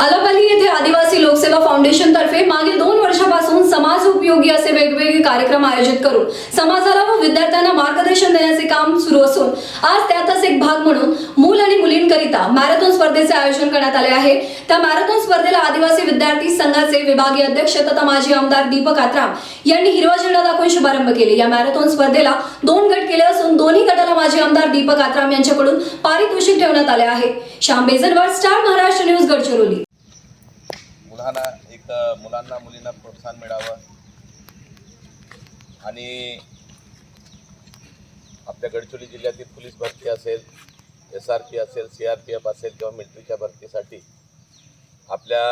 अलबली येथे आदिवासी लोकसेवा फाउंडेशन तर्फे मागील दोन वर्षापासून समाज उपयोगी असे वेगवेगळे कार्यक्रम आयोजित करून समाजाला व विद्यार्थ्यांना मार्गदर्शन देण्याचे काम सुरू असून आज त्यातच एक भाग म्हणून मूल आणि मुलींकरिता मॅरेथॉन स्पर्धेचे आयोजन करण्यात आले आहे. त्या मॅरेथॉन स्पर्धेला आदिवासी विद्यार्थी संघाचे विभागीय अध्यक्ष तथा माजी आमदार दीपक आत्राम यांनी हिरवा झेंडा दाखवून शुभारंभ केले. या मॅरेथॉन स्पर्धेला दोन गट केले असून दोन्ही गटाला माजी आमदार दीपक आत्राम यांच्याकडून पारितोषिक ठेवण्यात आले आहे. Shyam Bejanwad star Maharashtra news Gadchiroli. मुलांना एक मुलांना मुलींना प्रोत्साहन मिळावं. आणि आपल्या गडचिरोली जिल्ह्यातील पोलीस भरती असेल एस आर पी असेल सी आर पी एफ असेल किंवा मिलिटरीच्या भरतीसाठी आपल्या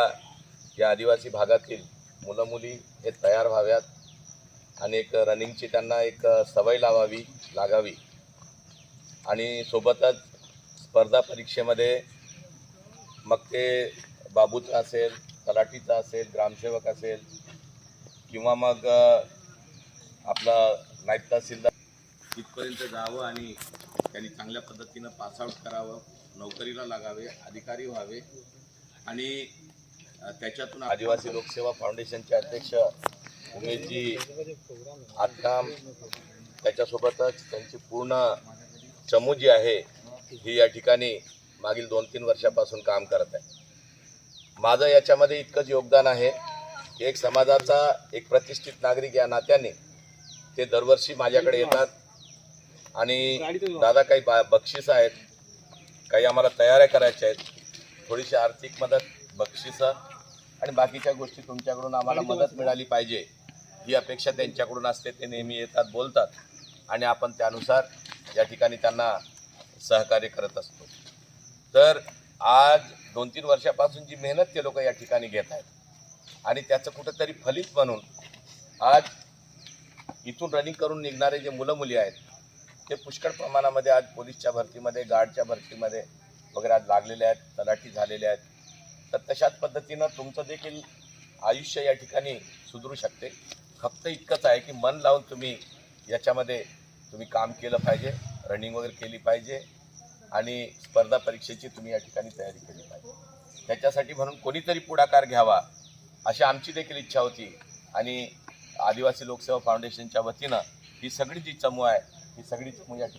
या आदिवासी भागातील मुलं मुली हे तयार व्हाव्यात आणि एक रनिंगची त्यांना एक सवय लावावी लागावी. आणि सोबतच स्पर्धा परीक्षेमध्ये मग ते बाबूचा असेल तलाठीचा असेल ग्रामसेवक असेल किंवा मग आपला नायब तहसीलदार तिथपर्यंत जावं आणि त्यांनी चांगल्या पद्धतीनं पासआउट करावं नोकरीला लागावे अधिकारी व्हावे आणि त्याच्यातून आदिवासी लोकसेवा फाउंडेशनचे अध्यक्ष उमेशजी आत्ताम त्याच्यासोबतच त्यांची पूर्ण चमू जी आहे ही या ठिकाणी मागील दोन तीन वर्षापासून काम करत आहे. माझं याच्यामध्ये इतकंच योगदान आहे की एक समाजाचा एक प्रतिष्ठित नागरिक या नात्याने ते दरवर्षी माझ्याकडे येतात. आणि दादा काही बा बक्षीस आहेत काही आम्हाला तयाऱ्या करायच्या आहेत. थोडीशी आर्थिक मदत बक्षिसं आणि बाकीच्या गोष्टी तुमच्याकडून आम्हाला मदत मिळाली पाहिजे. ही अपेक्षा त्यांच्याकडून असते ते नेहमी येतात बोलतात. आणि आपण त्यानुसार या ठिकाणी त्यांना सहकार्य करत असतो. तर आज दोन तीन वर्षापासून जी मेहनत ते लोक या ठिकाणी घेत आहेत आणि त्याचं कुठंतरी फलित म्हणून आज इथून रनिंग करून निघणारे जे मुलं मुली आहेत ते पुष्कळ प्रमाणामध्ये आज पोलीसच्या भरतीमध्ये गार्डच्या भरतीमध्ये वगैरे आज लागलेले आहेत तलाठी झालेले आहेत. तर तशाच पद्धतीनं तुमचं देखील आयुष्य या ठिकाणी सुधरू शकते. फक्त इतकंच आहे की मन लावून तुम्ही याच्यामध्ये तुम्ही काम केलं पाहिजे. रनिंग वगैरे केली पाहिजे आणि स्पर्धा परीक्षेची तुम्ही या ठिकाणी तयारी केली पाहिजे. त्याच्यासाठी म्हणून कोणीतरी पुढाकार घ्यावा अशी आमची देखील इच्छा होती. आणि आदिवासी लोकसेवा फाउंडेशनच्या वतीनं ही सगळी जी चमू आहे ही सगळी चमू या ठिकाणी